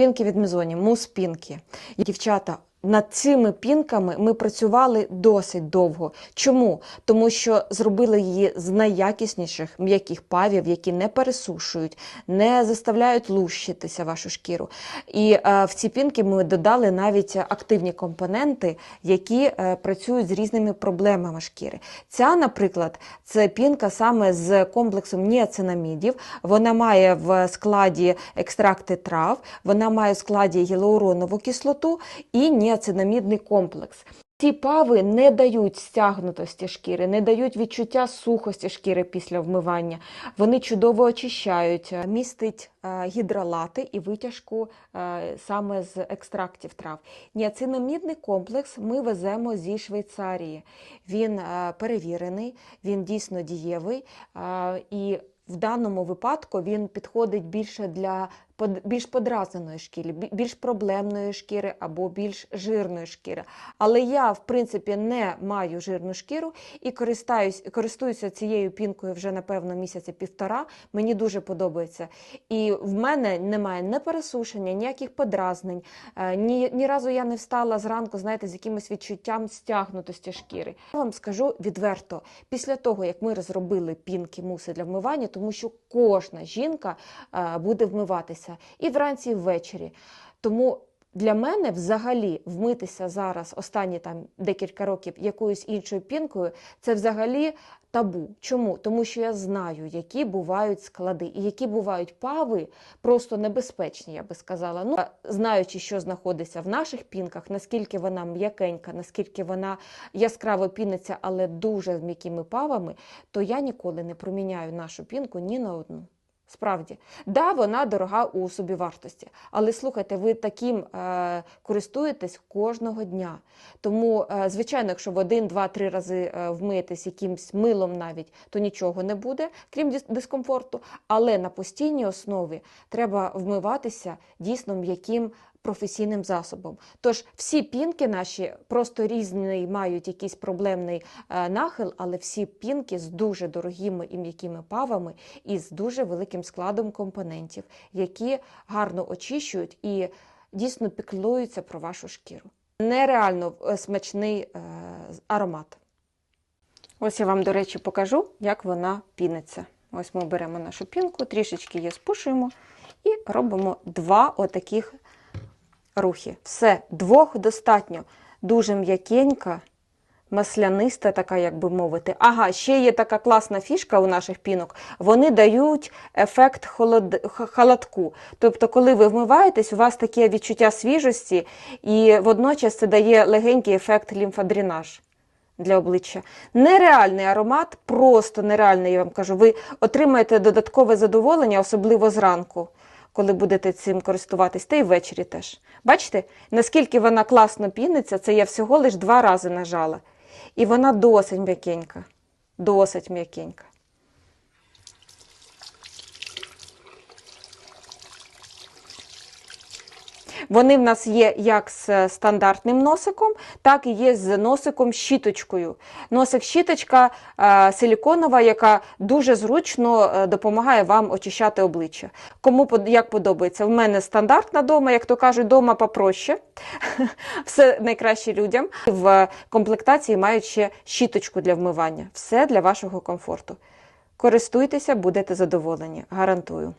Пінки від Мезоні, мус пінки. Дівчата, над цими пінками ми працювали досить довго. Чому? Тому що зробили її з найякісніших м'яких павів, які не пересушують, не заставляють лущитися вашу шкіру. І е, в ці пінки ми додали навіть активні компоненти, які е, працюють з різними проблемами шкіри. Ця, наприклад, це пінка саме з комплексом ніацинамідів. Вона має в складі екстракти трав, вона має в складі гіалуронову кислоту і ніацинамідний комплекс. Ці пави не дають стягнутості шкіри, не дають відчуття сухості шкіри після вмивання. Вони чудово очищають, е, містить е, гідролати і витяжку е, саме з екстрактів трав. Ніацинамідний комплекс ми веземо зі Швейцарії. Він перевірений, він дійсно дієвий і в даному випадку він підходить більше для більш подразненої шкіри, більш проблемної шкіри або більш жирної шкіри. Але я, в принципі, не маю жирну шкіру і користаюсь, користуюся цією пінкою вже, напевно, місяця півтора. Мені дуже подобається. І в мене немає ні пересушення, ніяких подразнень. Е, Ні, ні разу я не встала зранку, знаєте, з якимось відчуттям стягнутості шкіри. Я вам скажу відверто, після того, як ми розробили пінки муси для вмивання, тому що кожна жінка е, буде вмиватися і вранці, і ввечері. Тому для мене взагалі вмитися зараз останні там декілька років якоюсь іншою пінкою це взагалі табу. Чому? Тому що я знаю, які бувають склади і які бувають пави, просто небезпечні, я би сказала. Ну, знаючи, що знаходиться в наших пінках, наскільки вона м'якенька, наскільки вона яскраво піниться, але дуже з м'якими павами, то я ніколи не проміняю нашу пінку ні на одну. Справді, да, вона дорога у собівартості, але слухайте, ви таким е, користуєтесь кожного дня. Тому, е, звичайно, якщо в один, два, три рази е, вмиєтесь якимсь милом навіть, то нічого не буде, крім дискомфорту. Але на постійній основі треба вмиватися дійсно м'яким професійним засобом. Тож всі пінки наші просто різний мають якийсь проблемний е, нахил, але всі пінки з дуже дорогими і м'якими павами і з дуже великим складом компонентів, які гарно очищують і дійсно піклуються про вашу шкіру. Нереально е, смачний е, аромат. Ось я вам, до речі, покажу, як вона піниться. Ось ми беремо нашу пінку, трішечки її спушуємо і робимо два отаких рухи. Все, двох достатньо. Дуже м'якенька, масляниста, така, як би мовити. Ага, ще є така класна фішка у наших пінок. Вони дають ефект холод... х- холодку. Тобто, коли ви вмиваєтесь, у вас таке відчуття свіжості, і водночас це дає легенький ефект лімфодренаж для обличчя. Нереальний аромат, просто нереальний, я вам кажу. Ви отримаєте додаткове задоволення, особливо зранку, коли будете цим користуватись, та й ввечері теж. Бачите, наскільки вона класно піниться, це я всього лиш два рази нажала. І вона досить м'якенька. Досить м'якенька. Вони в нас є як з стандартним носиком, так і є з носиком щіточкою. Носик щіточка е, силіконова, яка дуже зручно е, допомагає вам очищати обличчя. Кому як подобається? В мене стандартна дома, як то кажуть, дома попроще. Все найкраще людям. В комплектації мають ще щіточку для вмивання. Все для вашого комфорту. Користуйтеся, будете задоволені, гарантую.